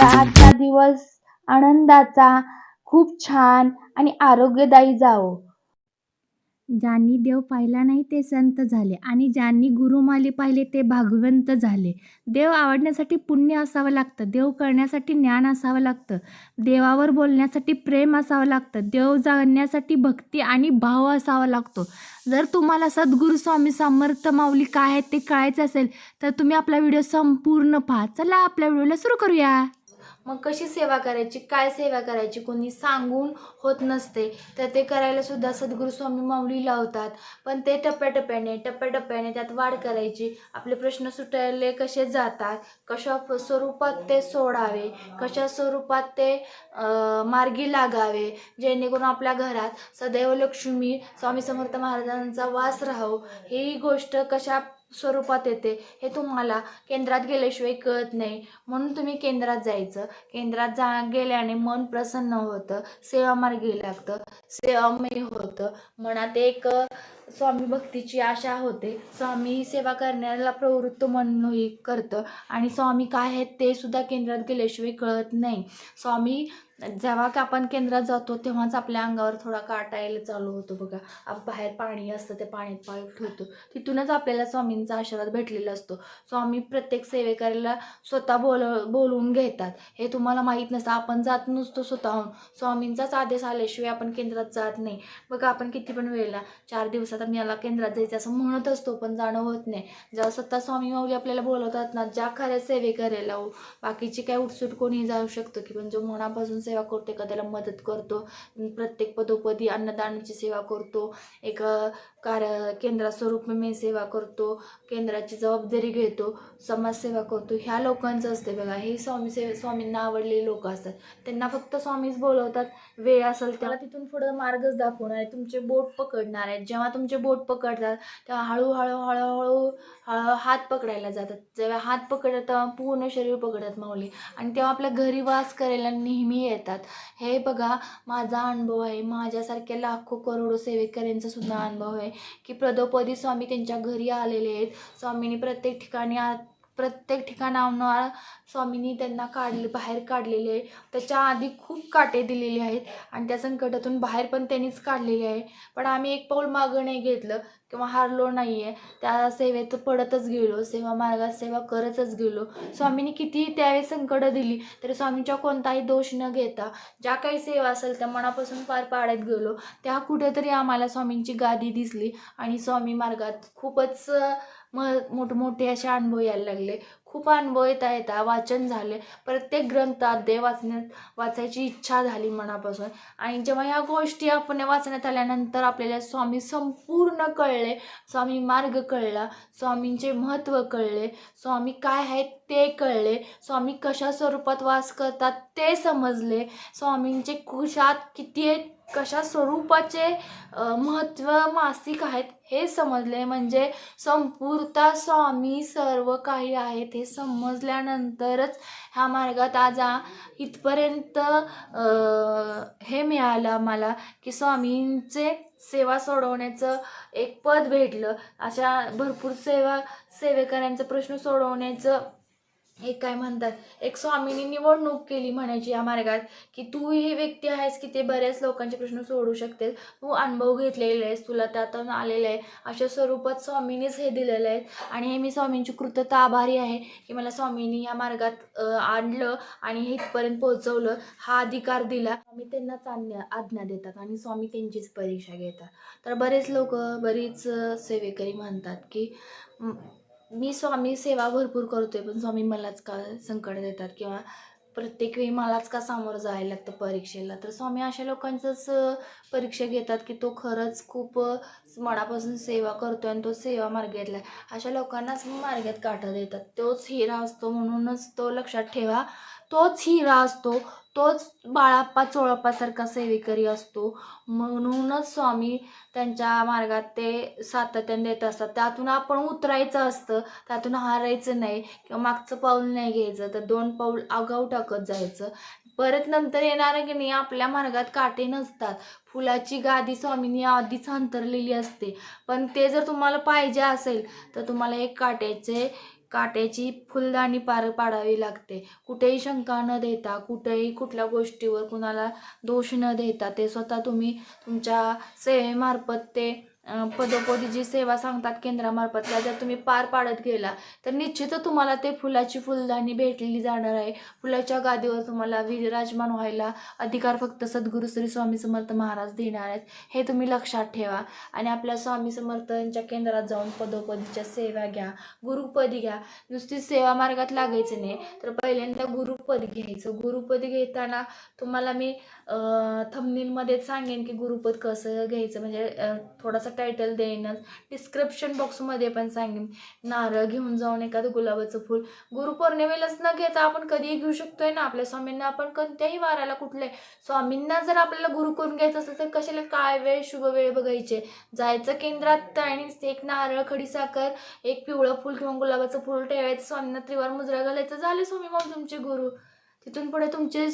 आजचा दिवस आनंदाचा खूप छान आणि आरोग्यदायी जावो. ज्यांनी देव पाहिला नाही ते संत झाले. आणि ज्यांनी गुरुमाली पाहिले ते भागवंत झाले. देव आवडण्यासाठी पुण्य असावं लागतं. देव करण्यासाठी ज्ञान असावं लागतं. देवावर बोलण्यासाठी प्रेम असावं लागतं. देव जाणण्यासाठी भक्ती आणि भाव असावा लागतो. जर तुम्हाला सद्गुरू स्वामी समर्थ माऊली काय आहेत ते कळायचं असेल तर तुम्ही आपला व्हिडिओ संपूर्ण पहा. चला आपल्या व्हिडिओला सुरू करूया. मग कशी सेवा करायची काय सेवा करायची कोणी सांगून होत नसते. तर ते करायला सुद्धा सद्गुरू स्वामी माऊली लावतात. पण ते टप्प्याटप्प्याने टप्प्याटप्प्याने त्यात वाढ करायची. आपले प्रश्न सुटायले कसे जातात? कशा स्वरूपात ते सोडावे? कशा स्वरूपात ते मार्गी लागावे? जेणेकरून आपल्या घरात सदैव लक्ष्मी स्वामी समर्थ महाराजांचा वास राहावं ही गोष्ट कशा स्वरूपात येते. हे तुम्हाला केंद्रात गेल्याशिवाय कळत नाही. म्हणून तुम्ही केंद्रात जायचं. केंद्रात जा गेल्याने मन प्रसन्न होतं. सेवा मार्गी लागतं. सेवामय होतं. मनात एक स्वामी भक्तीची आशा होते. स्वामी सेवा करण्याला प्रवृत्त म्हणूनही करतं. आणि स्वामी काय आहेत ते सुद्धा केंद्रात गेल्याशिवाय कळत नाही. स्वामी जेव्हा का आपण केंद्रात जातो तेव्हाच आपल्या अंगावर थोडा काटा यायला चालू होतो बघा. आपण बाहेर पाणी असतं ते पाण्यात पाय ठेवतो. तिथूनच आपल्याला स्वामींचा आशीर्वाद भेटलेला असतो. स्वामी प्रत्येक सेवेकऱ्याला स्वतः बोल बोलवून घेतात. हे तुम्हाला माहीत नसतं. आपण जात नसतो स्वतःहून. स्वामींचाच आदेश आल्याशिवाय आपण केंद्रात जात नाही. बघा आपण किती पण वेळेला चार दिवसात आम्ही याला केंद्रात जायचं असं म्हणत असतो पण जाणं होत नाही. जेव्हा स्वतः स्वामी माऊली आपल्याला बोलवतात ना ज्या खऱ्या सेवेकऱ्याला हो, बाकीची काय उठसूट कोणी जाऊ शकतो की पण जो मनापासून सेवा करतो एखाद्याला मदत करतो. प्रत्येक पदोपदी अन्नदानाची सेवा करतो. एक कार केंद्रास्वरूप मी सेवा करतो केंद्राची जबाबदारी घेतो समाजसेवा करतो. ह्या लोकांचं असते बघा. हे स्वामी सेवे स्वामींना आवडलेले लोक असतात. त्यांना फक्त स्वामीच बोलवतात. वेळ असेल त्याला तिथून पुढं मार्गच दाखवणार आहे. तुमचे बोट पकडणार आहेत. जेव्हा तुमचे बोट पकडतात तेव्हा हळूहळू हळूहळू हळू हात पकडायला जातात. जेव्हा हात पकडतात तेव्हा पूर्ण शरीर पकडतात माऊली. आणि तेव्हा आपल्या घरी वास करायला नेहमी येतात. हे बघा माझा अनुभव आहे. माझ्यासारख्या लाखो करोडो सेवेकऱ्यांचा सुद्धा अनुभव आहे. की पदोपदी स्वामी त्यांच्या घरी आलेले आहेत. स्वामींनी प्रत्येक ठिकाणी आ प्रत्येक ठिकाणावर स्वामींनी त्यांना काढले बाहेर काढलेले आहे त्याच्या आधी खूप काटे दिलेले आहेत आणि त्या संकटातून बाहेर पण त्यांनीच काढलेले आहे. पण आम्ही एक पाऊल मागं नाही घेतलं. किंवा हारलो नाही आहे त्या सेवेत पडतच गेलो सेवा मार्गात सेवा करतच गेलो. स्वामींनी कितीही त्यावेळी संकटं दिली तरी स्वामींच्या कोणताही दोष न घेता ज्या काही सेवा असेल त्या मनापासून पार पाडत गेलो. त्या कुठेतरी आम्हाला स्वामींची गादी दिसली आणि स्वामी मार्गात खूपच म मोठमोठे असे अनुभव यायला लागले. खूप अनुभव येता येता वाचन झाले. प्रत्येक ग्रंथात देव वाचण्यात वाचायची इच्छा झाली मनापासून. आणि जेव्हा ह्या गोष्टी आपण वाचण्यात आल्यानंतर आपल्याला स्वामी संपूर्ण कळले स्वामी मार्ग कळला स्वामींचे महत्त्व कळले स्वामी काय आहेत ते कळले स्वामी कशा स्वरूपात वास करतात ते समजले स्वामींचे कुशात किती आहेत कशा स्वरूपाचे महत्त्व मासिक आहेत हे समजले. म्हणजे संपूर्णता स्वामी सर्व काही आहेत हे समजल्यानंतरच ह्या मार्गात आज इथपर्यंत हे मिळालं मला की स्वामींचे सेवा सोडवण्याचं एक पद भेटलं. अशा भरपूर सेवा सेवेकऱ्यांचा प्रश्न सोडवण्याचं एक काय म्हणतात एक स्वामींनी निवडणूक केली म्हणायची या मार्गात की तू ही व्यक्ती आहेस की ते बऱ्याच लोकांचे प्रश्न सोडू शकते तू अनुभव घेतलेले आहेस तुला त्यातून आलेलं आहे. अशा स्वरूपात स्वामींनीच हे दिलेलं आहे आणि हे मी स्वामींची कृतता आभारी आहे की मला स्वामींनी या मार्गात आणलं आणि हे इथपर्यंत पोहोचवलं. हा अधिकार दिला. स्वामी त्यांनाच आज्ञा आज्ञा देतात आणि स्वामी त्यांचीच परीक्षा घेतात. तर बरेच लोक बरीच सेवेकरी म्हणतात की मी स्वामी सेवा भरपूर करतोय पण स्वामी मलाच का संकट देतात? किंवा प्रत्येक वेळी मलाच का सामोरं जायला लागतं परीक्षेला? तर स्वामी अशा लोकांचंच परीक्षा घेतात की तो खरंच खूप मनापासून सेवा करतोय आणि तो सेवा मार्गातला आहे. अशा लोकांनाच मार्गात काटा देतात. तोच हिरा असतो म्हणूनच तो लक्षात ठेवा. तोच हिरा असतो तोच बाळाप्पा चोळप्पासारखा सेवेकरी असतो. म्हणूनच स्वामी त्यांच्या मार्गात ते सातत्याने देत असतात. त्यातून आपण उतरायचं असतं त्यातून हारायचं नाही किंवा मागचं पाऊल नाही घ्यायचं तर दोन पाऊल आगाऊ टाकत जायचं. परत नंतर येणारं की नाही आपल्या मार्गात काटे नसतात. फुलाची गादी स्वामींनी आधीच अंतरलेली असते. पण ते जर तुम्हाला पाहिजे असेल तर तुम्हाला एक काट्याचे काट्याची फुलदाणी पार पाडावी लागते. कुठेही शंका न देता कुठेही कुठल्या गोष्टीवर कुणाला दोष न देता ते स्वतः तुम्ही तुमच्या सेवेमार्फत ते पदोपदी जी सेवा सांगतात केंद्रामार्फत त्या जर तुम्ही पार पाडत गेला तर निश्चितच तुम्हाला ते फुलाची फुलदाणी भेटलेली जाणार आहे. फुलाच्या गादीवर तुम्हाला विराजमान व्हायला अधिकार फक्त सद्गुरू श्री स्वामी समर्थ महाराज देणार आहेत. हे तुम्ही लक्षात ठेवा. आणि आपल्या स्वामी समर्थांच्या केंद्रात जाऊन पदोपदीच्या सेवा घ्या. गुरुपदी घ्या. नुसती सेवा मार्गात लागायचं नाही तर पहिल्यांदा गुरुपद घ्यायचं. गुरुपद घेताना तुम्हाला मी थमनीलमध्येच सांगेन की गुरुपद कसं घ्यायचं. म्हणजे थोडासा असं टायटल देईनच. डिस्क्रिप्शन बॉक्समध्ये पण सांगेन. नारळ घेऊन जाऊन एखादं गुलाबाचं फूल. गुरुपौर्णिमेलाच न घेता आपण कधीही घेऊ शकतोय ना. आपल्या स्वामींना आपण कोणत्याही वाराला कुठले. स्वामींना जर आपल्याला गुरु करून घ्यायचं असेल तर कशाला काय वेळ शुभ वेळ बघायचे? जायचं केंद्रात आणि एक नारळ खडीसाखर एक पिवळं फूल किंवा गुलाबाचं फूल ठेवायचं. स्वामींना त्रिवार मुजरा घालायचं. झाले स्वामी मग तुमचे गुरु. तिथून पुढे तुमचे